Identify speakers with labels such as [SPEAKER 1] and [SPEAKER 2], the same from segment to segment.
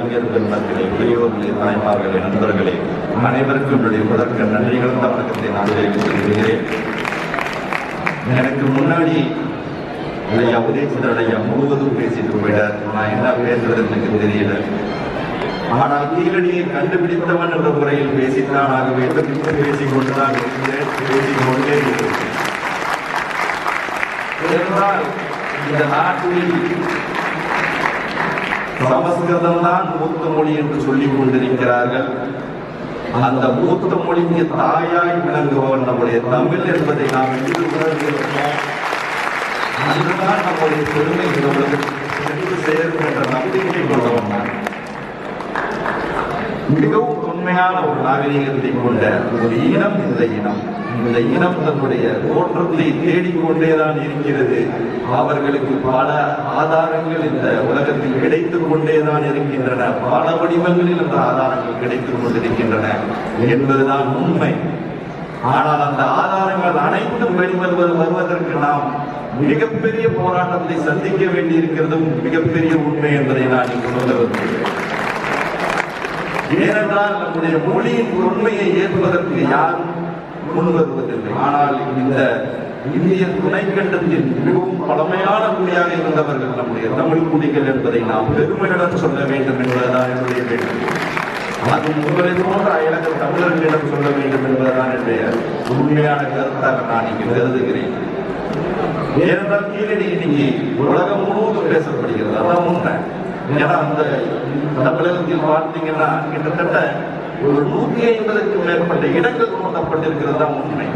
[SPEAKER 1] அறிஞர் பெருமக்களே இளையோர்களே தாய்மார்களே நண்பர்களே அனைவருக்கும் என்னுடைய முதற்கு நன்றிகள் தமிழகத்தை நான் தெரிவித்துக் எனக்கு முன்னாடி ஐயா உதயசந்திரன் முழுவதும் பேசிட்டு போயிட்டார் நான் என்ன பேசுறது எனக்கு தெரியல ஆனால் நீலடியை கண்டுபிடித்தவன் என்ற முறையில் பேசித்தான் ஆக வேண்டும் இப்படி பேசிக்கொண்டே இருக்கிறேன் இந்த நாட்டில் சமஸ்கிருதம் தான் மூத்த மொழி என்று சொல்லிக் கொண்டிருக்கிறார்கள் அந்த மூத்த மொழிக்கு தாயாய் விளங்குபவன் நம்முடைய தமிழ் என்பதை நாம் என்று உணர்ந்திருக்கிறோம் அதுதான் நம்முடைய பெருமை சேர்க்கின்ற நம்பிக்கை கொண்டவன் மிகவும் உண்மையான ஒரு நாகரீகத்தை கொண்ட ஒரு இனம் இந்த இனம் இந்த இனம் தன்னுடைய தோற்றத்தை தேடிக்கொண்டேதான் இருக்கிறது அவர்களுக்கு பல ஆதாரங்கள் இந்த உலகத்தில் கிடைத்துக் கொண்டேதான் இருக்கின்றன பல வடிவங்களில் அந்த ஆதாரங்கள் கிடைத்துக் கொண்டிருக்கின்றன என்பதுதான் உண்மை ஆனால் அந்த ஆதாரங்கள் அனைத்தும் வெளிவருவது வருவதற்கு நாம் மிகப்பெரிய போராட்டத்தை சந்திக்க வேண்டியிருக்கிறதும் மிகப்பெரிய உண்மை என்பதை நான் இங்கு ஏனென்றால் நம்முடைய மொழியின் உண்மையை ஏற்பதற்கு யாரும் முன் வருவதில்லை ஆனால் இந்த இந்திய துணைக்கண்டத்தில் மிகவும் பழமையான மொழியாக இருந்தவர்கள் நம்முடைய தமிழ் குடிகள் என்பதை நாம் பெருமையுடன் சொல்ல வேண்டும் என்பதுதான் என்னுடைய வேண்டும் அது உங்களை போன்ற இலக்கு தமிழர்களிடம் சொல்ல வேண்டும் என்பதுதான் என்னுடைய உண்மையான கருத்தாக நான் இங்கு கருதுகிறேன் ஏனென்றால் கீழடி இன்னைக்கு உலகம் முழுவதும் பேசப்படுகிறது அதான் உண்மை தமிழகத்தில் பார்த்தீங்கன்னா கிட்டத்தட்ட ஒரு நூத்தி ஐம்பதுக்கும் மேற்பட்ட இடங்கள் சம்பந்தப்பட்டிருக்கிறது தான் உண்மை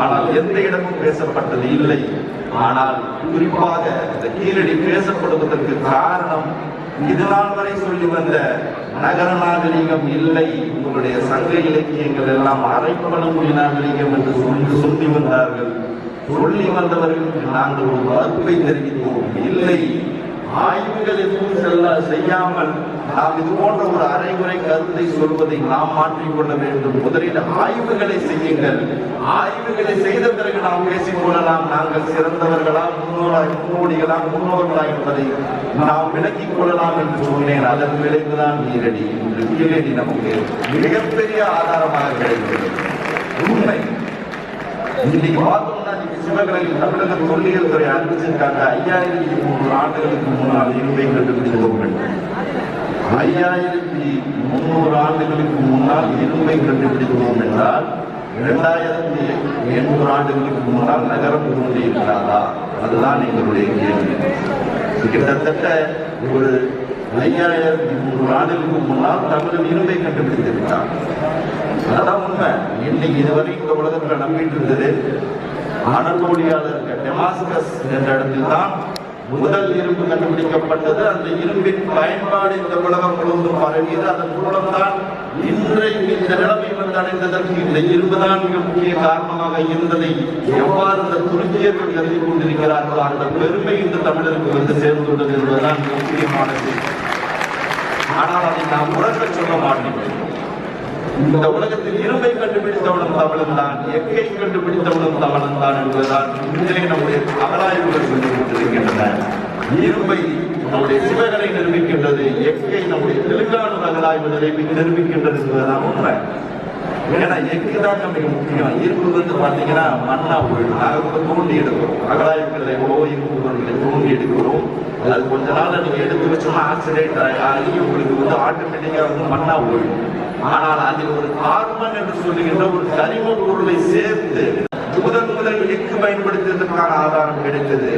[SPEAKER 1] ஆனால் எந்த இடமும் பேசப்பட்டது இல்லை ஆனால் குறிப்பாக இந்த கீழடி பேசப்படுவதற்கு காரணம் இதனால் வரை சொல்லி வந்த நகர நாகரிகம் இல்லை உங்களுடைய சங்க இலக்கியங்கள் எல்லாம் அரைப்பழமொழி நாகரிகம் என்று சொல்லி சொல்லி வந்தார்கள் சொல்லி வந்தவர்களுக்கு நாங்கள் ஒரு மறுப்பை தெரிவித்தோம் இல்லை ஆய்வுகள் செல்ல செய்யாமல் நாம் இது போன்ற ஒரு அரைகுறை கருத்தை சொல்வதை நாம் மாற்றிக்கொள்ள வேண்டும் முதலில் ஆய்வுகளை செய்யுங்கள் ஆய்வுகளை செய்த பிறகு நாம் பேசிக் கொள்ளலாம் நாங்கள் சிறந்தவர்களா முன்னோராய் முன்னோடிகளா முன்னோர்களா என்பதை நாம் விளக்கிக் கொள்ளலாம் என்று சொன்னேன் அதன் விளைவுதான் நீரடி என்று நீரடி நமக்கு மிகப்பெரிய ஆதாரமாக கிடைக்கிறது உண்மை இன்னைக்கு பார்த்தோம்னா நீங்க சிவகலை தமிழக தொல்லியல் துறை அறிவிச்சிருக்காங்க ஐயாயிரத்தி முந்நூறு ஆண்டுகளுக்கு முன்னால் இருப்பை கண்டுபிடித்தவர்கள் ஐயாயிரத்தி முன்னூறு ஆண்டுகளுக்கு முன்னால் இரும்பை கண்டுபிடித்தோம் என்றால் இரண்டாயிரத்தி எண்ணூறு ஆண்டுகளுக்கு முன்னால் நகரம் தோன்றி இருக்கிறாரா அதுதான் எங்களுடைய கேள்வி கிட்டத்தட்ட ஒரு ஐயாயிரத்தி நூறு ஆண்டுகளுக்கு முன்னால் தமிழன் இரும்பை கண்டுபிடித்து விட்டார் அதான் உண்மை இன்னைக்கு இதுவரை இந்த உலகத்தில் நம்பிட்டு இருந்தது அனடோலியாவில் மொழியாளர் டெமாஸ்கஸ் என்ற இடத்தில் தான் முதல் இரும்பு கண்டுபிடிக்கப்பட்டது அந்த இரும்பின் பயன்பாடு இந்த உலகம் முழுவதும் பரவியது அதன் மூலம்தான் இன்றைக்கு இந்த நிலைமை அடைந்ததற்கு இந்த இரும்பு தான் மிக முக்கிய காரணமாக இருந்ததை எவ்வாறு இந்த துருக்கியர்கள் கருதி கொண்டிருக்கிறார்களோ அந்த பெருமை இந்த தமிழருக்கு வந்து சேர்ந்துள்ளது என்பதுதான் முக்கியமானது ஆனால் அதை நாம் உறக்க சொல்ல மாட்டேன் இந்த உலகத்தில் இரும்பை கண்டுபிடித்தவனும் தமிழன் தான் எக்கை கண்டுபிடித்தவனும் தமிழன் தான் என்பதுதான் இன்றைய நம்முடைய அகலாய்வுகள் சொல்லிக்கொண்டிருக்கின்றன இரும்பை நம்முடைய சிவகரை நிரூபிக்கின்றது எக்கை நம்முடைய தெலுங்கானு அகலாய்வு நிலை நிரூபிக்கின்றது என்பதுதான் உண்மை ஏன்னா எக்கு தான் நமக்கு முக்கியம் இரும்பு வந்து பாத்தீங்கன்னா மண்ணா போயிடும் நாங்கள் தோண்டி எடுக்கிறோம் அகலாய்வுகளை எவ்வளோ இரும்பு வந்து தூண்டி எடுக்கிறோம் அது கொஞ்ச நாள் நீங்க எடுத்து வச்சோம்னா ஆக்சிடென்ட் ஆகி உங்களுக்கு வந்து ஆட்டோமேட்டிக்கா வந்து மண்ணா போயிடும் ஆனால் அதில் ஒரு கார்பன் என்று சொல்லுகின்ற ஒரு கனிம பொருளை சேர்த்து முதல் முதல் எஃகு பயன்படுத்தியதற்கான ஆதாரம் கிடைத்தது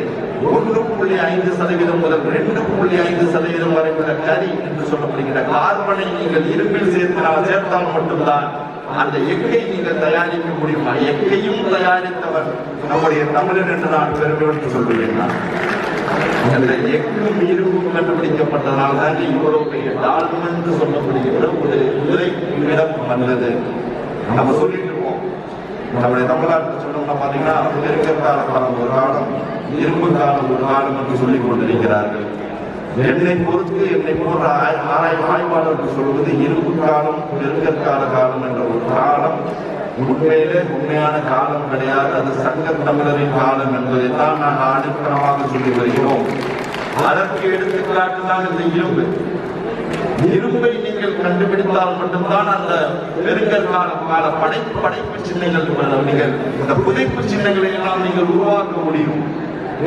[SPEAKER 1] ஒன்று புள்ளி ஐந்து சதவீதம் முதல் ரெண்டு புள்ளி ஐந்து சதவீதம் வரை உள்ள கரி என்று சொல்லப்படுகின்ற கார்பனை நீங்கள் இரும்பில் சேர்த்தால் சேர்த்தால் மட்டும்தான் அந்த எக்கை நீங்கள் தயாரிக்க முடியுமா எக்கையும் தயாரித்தவர் நம்முடைய தமிழன் என்று நான் பெருமையோடு சொல்கிறேன் அந்த எக்கும் கண்டுபிடிக்கப்பட்டதால் தான் இவ்வளவு ஒரு குதிரை இடம் நம்ம சொல்லிட்டு இருக்கோம் நம்முடைய தமிழ்நாட்டில் சொன்னோம்னா பார்த்தீங்கன்னா இருக்கிற காலம் ஒரு காலம் இரும்பு காலம் ஒரு காலம் என்று சொல்லிக் கொண்டிருக்கிறார்கள் என்னை பொறுத்து என்னை போன்ற ஆராய் ஆய்வாளர்கள் சொல்வது இரும்பு காலம் பெருங்கற்கால காலம் என்ற ஒரு காலம் உண்மையிலே உண்மையான காலம் கிடையாது அது சங்க தமிழரின் காலம் என்பதைத்தான் நாங்கள் ஆணித்தனமாக சொல்லி வருகிறோம் அதற்கு எடுத்துக்காட்டு தான் இந்த இரும்பு இரும்பை நீங்கள் கண்டுபிடித்தால் மட்டும்தான் அந்த காலம் கால படைப்பு படைப்பு சின்னங்கள் நீங்கள் இந்த புதைப்பு சின்னங்களை எல்லாம் நீங்கள் உருவாக்க முடியும்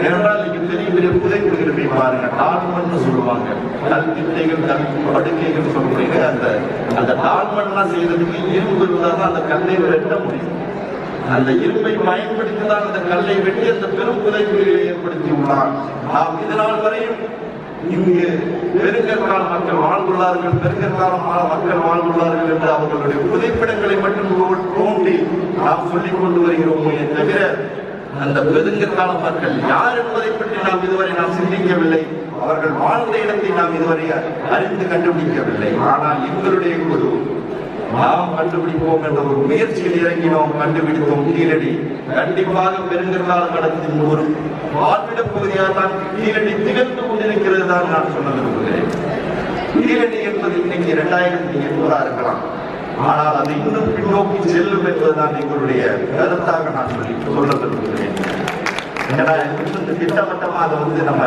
[SPEAKER 1] ஏனென்றால் இங்கு பெரிய பெரிய புதைக்குழுக்களை பாருங்க டால்மன் சொல்லுவாங்க கல்வித்தைகள் திட்டைகள் படுக்கைகள் சொல்றீங்க அந்த அந்த டால்மன்லாம் செய்யறதுக்கு இரும்பு இருந்தால் தான் அந்த கல்லை வெட்ட முடியும் அந்த இரும்பை பயன்படுத்தி தான் அந்த கல்லை வெட்டி அந்த பெரும் புதை புதைக்குழியை ஏற்படுத்தி உள்ளான் நாம் இதனால் வரையும் இங்கு பெருங்கற்கால மக்கள் வாழ்ந்துள்ளார்கள் பெருங்கற்கால மக்கள் வாழ்ந்துள்ளார்கள் என்று அவர்களுடைய புதைப்பிடங்களை மட்டும் தோண்டி நாம் சொல்லிக் கொண்டு வருகிறோம் தவிர அந்த பெருங்கத்தான மக்கள் யார் என்பதை பற்றி நாம் இதுவரை நாம் சிந்திக்கவில்லை அவர்கள் வாழ்ந்த இடத்தை நாம் இதுவரை அறிந்து கண்டுபிடிக்கவில்லை ஆனால் எங்களுடைய குரு நாம் கண்டுபிடிப்போம் என்ற ஒரு முயற்சியில் இறங்கினோம் கண்டுபிடித்தோம் கீழடி கண்டிப்பாக பெருங்கல்லால் கடத்தின் ஒரு வாழ்விட பகுதியாக தான் கீழடி திகழ்ந்து கொண்டிருக்கிறது தான் நான் சொல்ல விரும்புகிறேன் கீழடி என்பது இன்னைக்கு இரண்டாயிரத்தி எண்பதா இருக்கலாம் ஆனால் அது இன்னும் பின்னோக்கி செல்லும் என்பதுதான் எங்களுடைய கருத்தாக நான் சொல்லி சொல்ல விரும்புகிறேன் ஏன்னா திட்டவட்டமா அதை வந்து நம்ம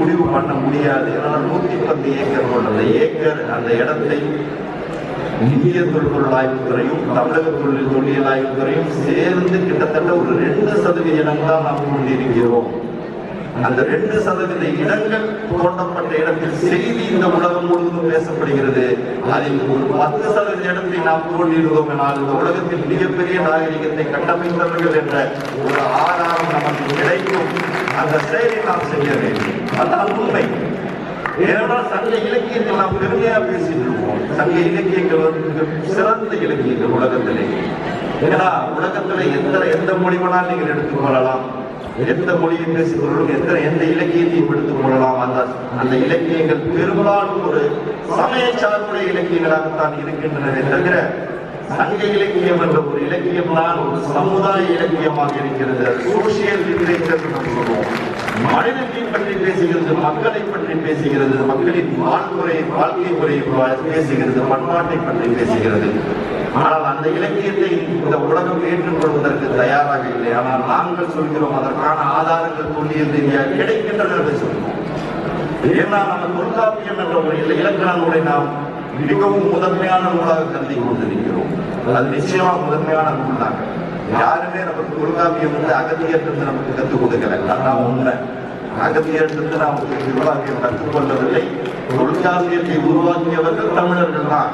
[SPEAKER 1] முடிவு பண்ண முடியாது ஏன்னா நூத்தி பத்து ஏக்கர் கொண்ட ஏக்கர் அந்த இடத்தை இந்திய தொல்பொருள் ஆய்வுத்துறையும் தமிழக தொழில் தொழில் ஆய்வுத்துறையும் சேர்ந்து கிட்டத்தட்ட ஒரு ரெண்டு சதவீதம் தான் நாம் கொண்டிருக்கிறோம் அந்த ரெண்டு சதவீத இடங்கள் தோண்டப்பட்ட இடத்தில் செய்தி இந்த உலகம் முழுவதும் பேசப்படுகிறது அதில் ஒரு பத்து சதவீத இடத்தை நாம் தோண்டியிருந்தோம் எனால் இந்த உலகத்தில் மிகப்பெரிய நாகரிகத்தை கட்டமைத்தவர்கள் என்ற ஒரு ஆதாரம் நமக்கு கிடைக்கும் அந்த செயலை நாம் செய்ய வேண்டும் அதுதான் உண்மை ஏனென்றால் சங்க இலக்கியத்தில் நாம் பெருமையாக பேசியிருக்கோம் சங்க இலக்கியங்கள் வந்து சிறந்த இலக்கியங்கள் உலகத்திலே ஏன்னா உலகத்துல எந்த எந்த மொழிவனால் நீங்கள் எடுத்துக் கொள்ளலாம் எந்த மொழியை பேசுகிறவர்களும் எந்த எந்த இலக்கியத்தையும் எடுத்துக் கொள்ளலாம் அந்த அந்த இலக்கியங்கள் பெரும்பாலும் ஒரு சமய சார்புடைய இலக்கியங்களாகத்தான் இருக்கின்றன தவிர சங்க இலக்கியம் என்ற ஒரு இலக்கியம் தான் ஒரு சமுதாய இலக்கியமாக இருக்கிறது சோசியல் லிட்ரேச்சர் நம்ம சொல்லுவோம் மனிதத்தை பற்றி பேசுகிறது மக்களை பற்றி பேசுகிறது மக்களின் வாழ்முறை வாழ்க்கை முறையை பேசுகிறது பண்பாட்டை பற்றி பேசுகிறது ஆனால் அந்த இலக்கியத்தை இந்த உலகம் ஏற்றுக்கொள்வதற்கு தயாராக இல்லை ஆனால் நாங்கள் சொல்கிறோம் அதற்கான ஆதாரங்கள் தொல்லியல் ரீதியாக கிடைக்கின்றன என்று சொல்கிறோம் ஏன்னா நம்ம தொல்காப்பியம் என்ற நாம் மிகவும் முதன்மையான நூலாக கருதி கொண்டிருக்கிறோம் அது நிச்சயமாக முதன்மையான நூலாக யாருமே நமக்கு குருகாவியம் வந்து அகத்தியன்றது நமக்கு கற்றுக் கொடுக்கல நான் உண்மை அகத்தியன்றது நாம் குருகாவியம் கற்றுக்கொள்ளவில்லை தொழிற்காவியத்தை உருவாக்கியவர்கள் தமிழர்கள் தான்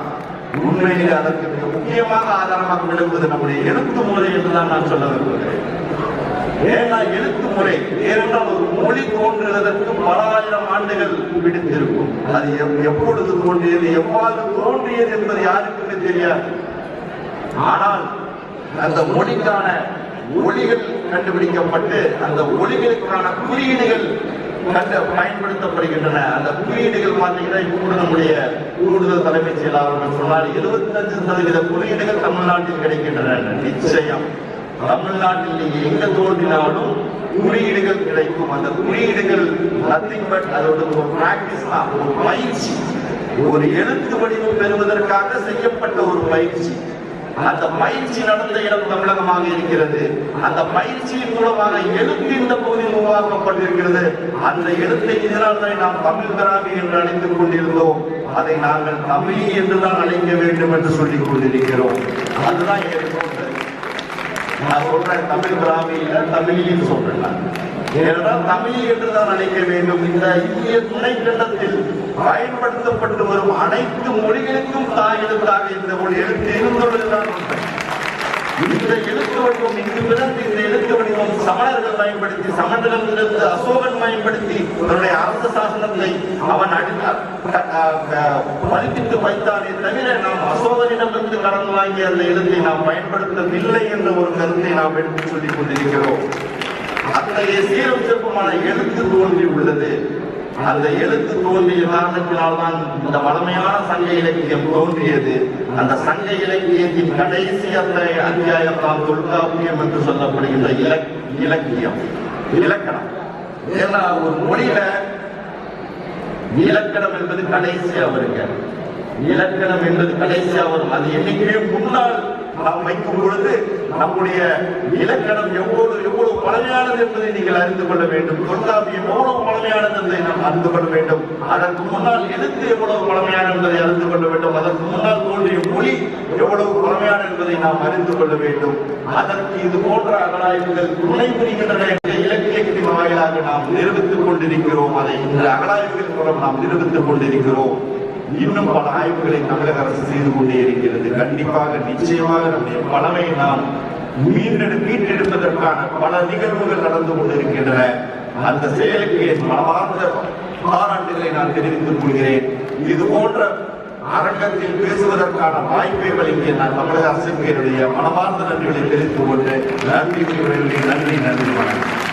[SPEAKER 1] உண்மையிலே அதற்கு மிக முக்கியமாக ஆதாரமாக விளங்குவது நம்முடைய எழுத்து முறை என்றுதான் நான் சொல்ல விரும்புகிறேன் ஏன்னா எழுத்து முறை ஏனென்றால் ஒரு மொழி தோன்றுவதற்கு பல ஆயிரம் ஆண்டுகள் பிடித்திருக்கும் அது எப்பொழுது தோன்றியது எவ்வாறு தோன்றியது என்பது யாருக்குமே தெரியாது ஆனால் அந்த மொழிக்கான ஒளிகள் கண்டுபிடிக்கப்பட்டு அந்த ஒளிகளுக்கான குறியீடுகள் கண்டு பயன்படுத்தப்படுகின்றன அந்த குறியீடுகள் பார்த்தீங்கன்னா இப்போ நம்முடைய கூடுதல் தலைமைச் செயலாளர் சொன்னால் அஞ்சு சதவீத குறியீடுகள் தமிழ்நாட்டில் கிடைக்கின்றன நிச்சயம் தமிழ்நாட்டில் நீங்க எங்க தோன்றினாலும் குறியீடுகள் கிடைக்கும் அந்த குறியீடுகள் நத்திங் பட் அதோட ஒரு பிராக்டிஸ் தான் ஒரு பயிற்சி ஒரு எழுத்து வடிவம் பெறுவதற்காக செய்யப்பட்ட ஒரு பயிற்சி அந்த பயிற்சி நடந்த இடம் தமிழகமாக இருக்கிறது அந்த பயிற்சியின் மூலமாக எழுத்து இந்த பகுதியில் உருவாக்கப்பட்டிருக்கிறது அந்த எழுத்தை இதனால்தான் நாம் தமிழ் பிராமி என்று அழைத்துக் கொண்டிருந்தோம் அதை நாங்கள் தமிழி என்றுதான் அழைக்க வேண்டும் என்று சொல்லிக் கொண்டிருக்கிறோம் அதுதான் நான் சொல்றேன் தமிழ் பிராமி இல்ல தமிழின்னு சொல்றேன் ஏன்னா தமிழ் என்றுதான் அழைக்க வேண்டும் இந்த இந்திய துணைக்கண்டத்தில் பயன்படுத்தப்பட்டு வரும் அனைத்து மொழிகளுக்கும் தாய் எழுத்தாக இந்த மொழி எழுத்து இருந்துள்ளதுதான் இந்த எழுத்து வடிவம் இங்கு பிறந்து இந்த எழுத்து வடிவம் சமணர்கள் பயன்படுத்தி சமணர்கள் அசோகன் பயன்படுத்தி அவருடைய அரச சாசனத்தை அவன் பதிப்பித்து வைத்தானே தவிர நாம் அசோகனிடமிருந்து கடன் வாங்கிய அந்த எழுத்தை நாம் பயன்படுத்தவில்லை என்ற ஒரு கருத்தை நாம் எடுத்துச் சொல்லிக் கொண்டிருக்கிறோம் அத்தகைய சீரம் சிறப்புமான எழுத்து தோன்றி உள்ளது அந்த எழுத்து தோன்றிய தான் இந்த வளமையான சங்க இலக்கியம் தோன்றியது அந்த சங்க இலக்கியத்தின் கடைசி அந்த அத்தியாயத்தால் தொல்காப்பியம் என்று சொல்லப்படுகின்ற இலக்கியம் இலக்கணம் ஏன்னா ஒரு மொழியில இலக்கணம் என்பது கடைசியா வருங்க இலக்கணம் என்பது கடைசியா வரும் அது என்னைக்குமே முன்னால் நாம் வைக்கும் பொழுது நம்முடைய இலக்கணம் எவ்வளவு எவ்வளவு பழமையானது என்பதை நீங்கள் அறிந்து கொள்ள வேண்டும் தொல்காப்பியம் எவ்வளவு பழமையானது என்பதை நாம் அறிந்து கொள்ள வேண்டும் அதற்கு முன்னால் எழுத்து எவ்வளவு பழமையானது என்பதை அறிந்து கொள்ள வேண்டும் அதற்கு முன்னால் தோன்றிய மொழி எவ்வளவு பழமையான என்பதை நாம் அறிந்து கொள்ள வேண்டும் அதற்கு இது போன்ற அகலாய்வுகள் துணை புரிகின்றன இலக்கியத்தின் வாயிலாக நாம் நிரூபித்துக் கொண்டிருக்கிறோம் அதை இந்த அகலாய்வுகள் மூலம் நாம் நிரூபித்துக் கொண்டிருக்கிறோம் இன்னும் பல ஆய்வுகளை தமிழக அரசு செய்து கொண்டே இருக்கிறது கண்டிப்பாக நிச்சயமாக நம்முடைய பழமை நாம் மீண்டெடு மீட்டெடுப்பதற்கான பல நிகழ்வுகள் நடந்து கொண்டிருக்கின்றன அந்த செயலுக்கு மனமார்ந்த பாராட்டுகளை நான் தெரிவித்துக் கொள்கிறேன் இது போன்ற அரங்கத்தில் பேசுவதற்கான வாய்ப்பை வழங்கிய நான் தமிழக அரசுக்கு என்னுடைய மனமார்ந்த நன்றிகளை தெரிவித்துக் கொண்டு நன்றி நன்றி நன்றி வணக்கம்